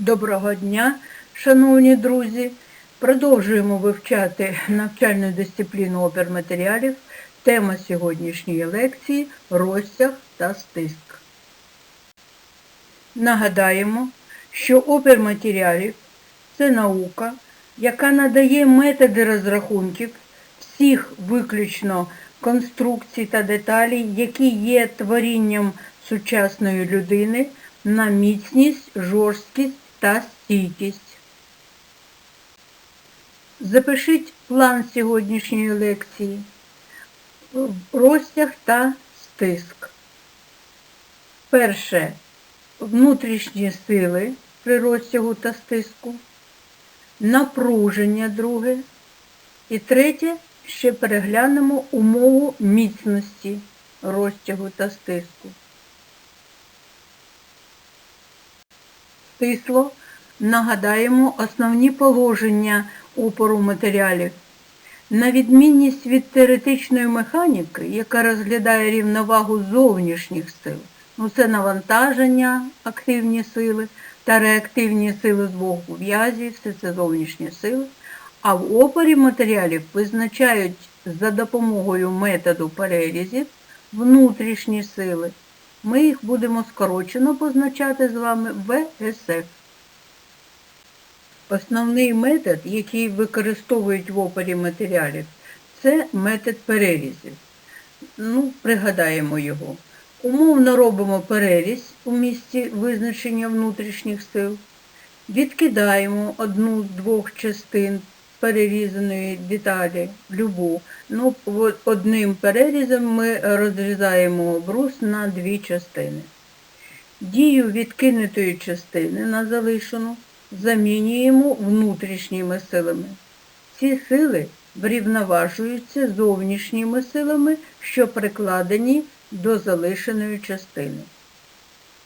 Доброго дня, шановні друзі! Продовжуємо вивчати навчальну дисципліну оперматеріалів. Тема сьогоднішньої лекції розтяг та стиск. Нагадаємо, що оперматеріалів це наука, яка надає методи розрахунків всіх виключно конструкцій та деталей, які є творінням сучасної людини на міцність, жорсткість та стійкість. Запишіть план сьогоднішньої лекції. Розтяг та стиск. Перше. Внутрішні сили при розтягу та стиску. Напруження друге. І третє, ще переглянемо умову міцності розтягу та стиску. Стисло нагадаємо основні положення опору матеріалів. На відмінність від теоретичної механіки, яка розглядає рівновагу зовнішніх сил, ну це навантаження, активні сили та реактивні сили з боку в'язі, все це зовнішні сили. А в опорі матеріалів визначають за допомогою методу перерізів внутрішні сили. Ми їх будемо скорочено позначати з вами ВСФ. Основний метод, який використовують в опорі матеріалів, це метод перерізів. Ну, пригадаємо його. Умовно робимо переріз у місці визначення внутрішніх сил, відкидаємо одну з двох частин перерізаної деталі, любу. Ну, одним перерізом ми розрізаємо брус на дві частини. Дію відкинутої частини на залишену замінюємо внутрішніми силами. Ці сили врівноважуються зовнішніми силами, що прикладені до залишеної частини.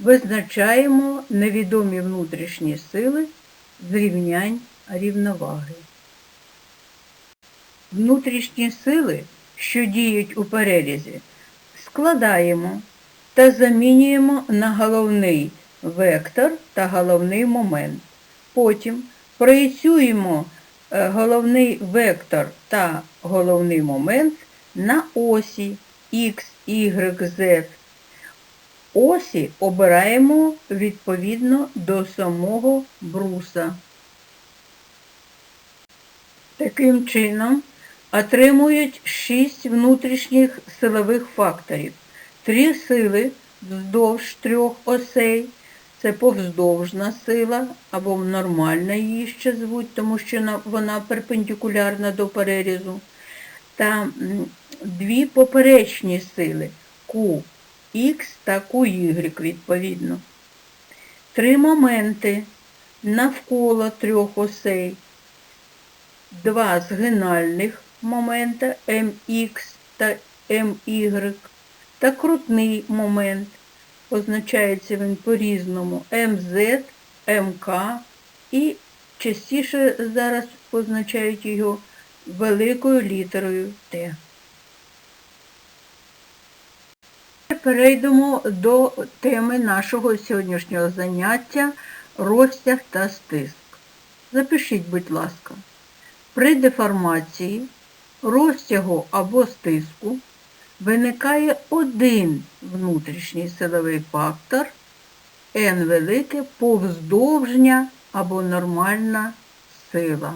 Визначаємо невідомі внутрішні сили з рівнянь рівноваги. Внутрішні сили, що діють у перерізі, складаємо та замінюємо на головний вектор та головний момент. Потім проєцюємо е, головний вектор та головний момент на осі X, Y, Z. Осі обираємо відповідно до самого бруса. Таким чином отримують 6 внутрішніх силових факторів. Три сили вздовж трьох осей. Це повздовжна сила, або нормальна її ще звуть, тому що вона перпендикулярна до перерізу. Та дві поперечні сили QX та QY, відповідно. Три моменти навколо трьох осей. Два згинальних момента MX та MY та крутний момент позначається він по-різному МЗ, МК і частіше зараз позначають його великою літерою Т. Перейдемо до теми нашого сьогоднішнього заняття розтяг та стиск. Запишіть, будь ласка, при деформації розтягу або стиску виникає один внутрішній силовий фактор N велике повздовжня або нормальна сила.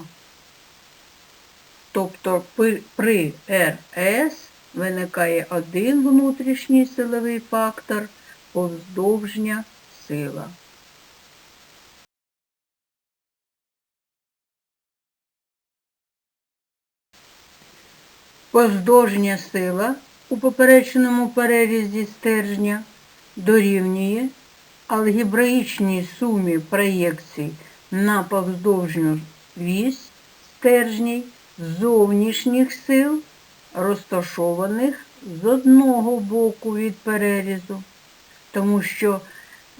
Тобто при РС виникає один внутрішній силовий фактор повздовжня сила. Поздовжня сила у поперечному перерізі стержня дорівнює алгебраїчній сумі проєкцій на повздовжню вісь стержній зовнішніх сил, розташованих з одного боку від перерізу. Тому що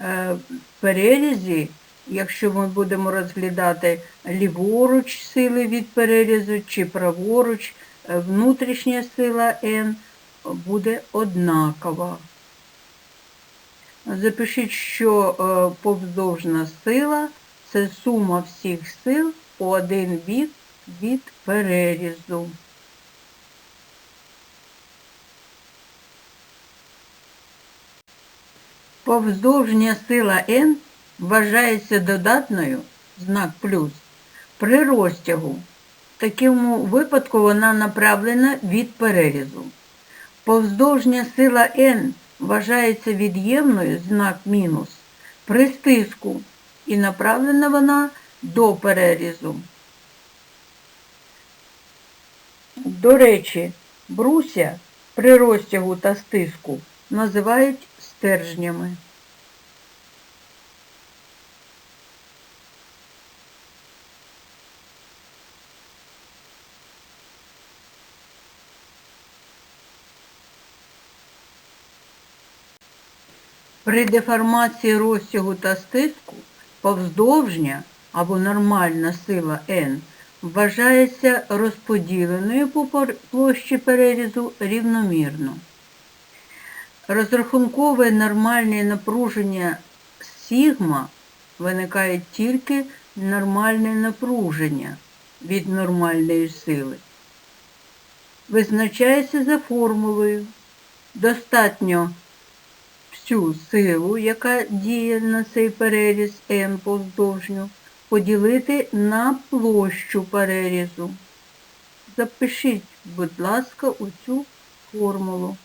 е, перерізі, якщо ми будемо розглядати ліворуч сили від перерізу чи праворуч, внутрішня сила N буде однакова. Запишіть, що е, повздовжна сила це сума всіх сил по один бік від перерізу. Повздовжня сила n вважається додатною, знак плюс, при розтягу. В такому випадку вона направлена від перерізу. Повздовжня сила n вважається від'ємною, знак мінус, при стиску і направлена вона до перерізу. До речі, бруся при розтягу та стиску називають стержнями. При деформації розтягу та стиску повздовжня або нормальна сила N вважається розподіленою по площі перерізу рівномірно. Розрахункове нормальне напруження сігма виникає тільки нормальне напруження від нормальної сили. Визначається за формулою. Достатньо всю силу, яка діє на цей переріз N повздовжню, поділити на площу перерізу. Запишіть, будь ласка, у цю формулу.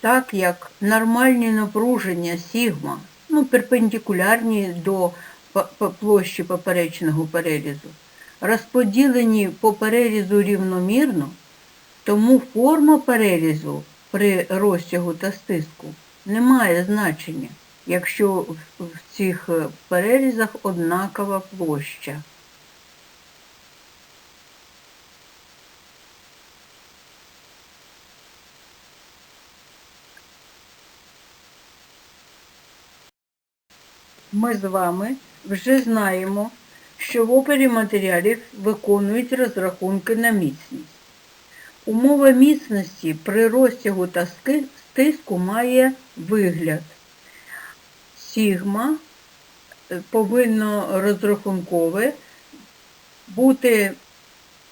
Так як нормальні напруження сігма, ну, перпендикулярні до площі поперечного перерізу, розподілені по перерізу рівномірно, тому форма перерізу при розтягу та стиску не має значення, якщо в- в цих е, перерізах однакова площа. Ми з вами вже знаємо, що в опері матеріалів виконують розрахунки на міцність. Умова міцності при розтягу та стиску має вигляд. Сігма е, повинно розрахункове бути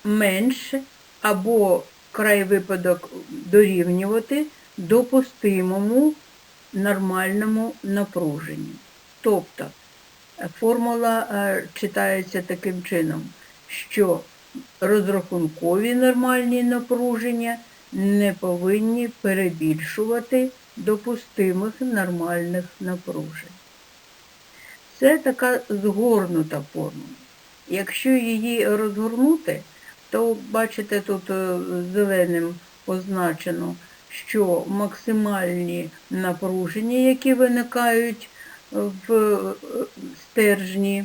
менше або край випадок дорівнювати допустимому нормальному напруженню. Тобто е, формула е, читається таким чином, що розрахункові нормальні напруження не повинні перебільшувати допустимих нормальних напружень. Це така згорнута формула. Якщо її розгорнути, то бачите, тут е, зеленим позначено, що максимальні напруження, які виникають в е, стержні,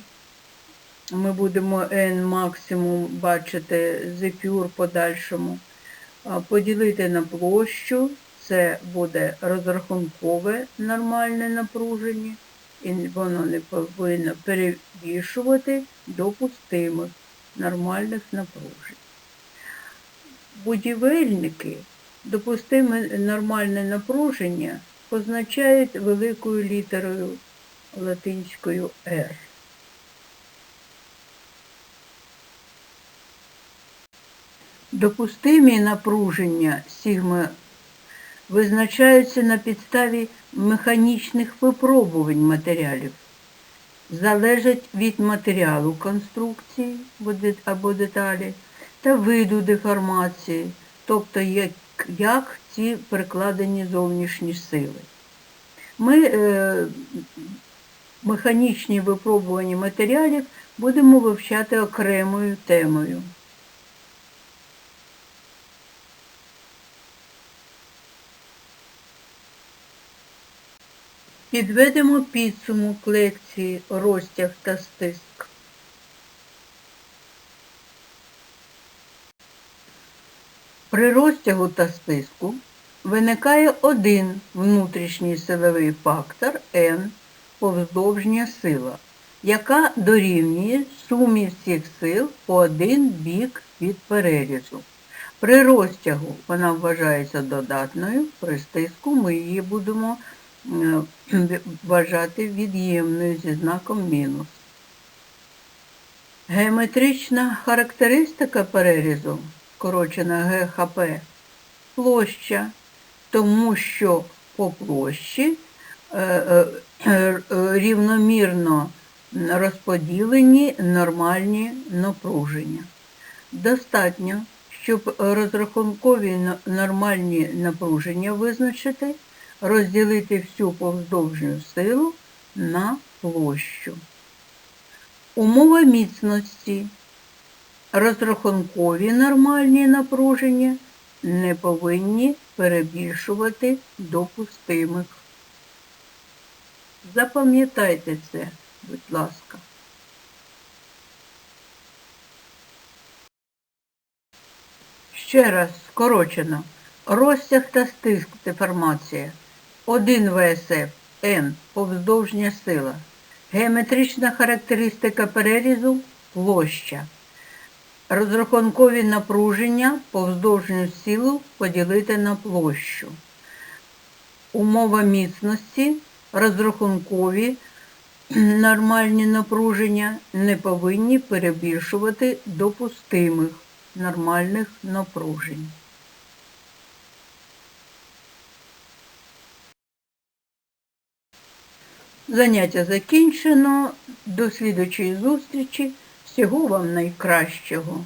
ми будемо N максимум бачити зепюр подальшому, поділити на площу, це буде розрахункове нормальне напруження, і воно не повинно перевішувати допустимих нормальних напружень. Будівельники допустиме нормальне напруження позначають великою літерою латинською R. Допустимі напруження сігма визначаються на підставі механічних випробувань матеріалів, залежать від матеріалу конструкції або деталі та виду деформації, тобто як, як ці прикладені зовнішні сили. Ми е, механічні випробування матеріалів будемо вивчати окремою темою. Підведемо підсумок лекції розтяг та стиск. При розтягу та стиску виникає один внутрішній силовий фактор N повздовжня сила, яка дорівнює сумі всіх сил по один бік від перерізу. При розтягу вона вважається додатною, при стиску ми її будемо е, вважати від'ємною зі знаком мінус. Геометрична характеристика перерізу, скорочена ГХП, площа, тому що по площі рівномірно розподілені нормальні напруження. Достатньо, щоб розрахункові нормальні напруження визначити, розділити всю повздовжню силу на площу. Умова міцності. Розрахункові нормальні напруження не повинні перебільшувати допустимих. Запам'ятайте це, будь ласка. Ще раз скорочено. Розтяг та стиск деформація. 1 ВСФ Н повздовжня сила. Геометрична характеристика перерізу площа. Розрахункові напруження повздовжню силу поділити на площу. Умова міцності розрахункові нормальні напруження не повинні перебільшувати допустимих нормальних напружень. Заняття закінчено. До слідучої зустрічі. Всього вам найкращого.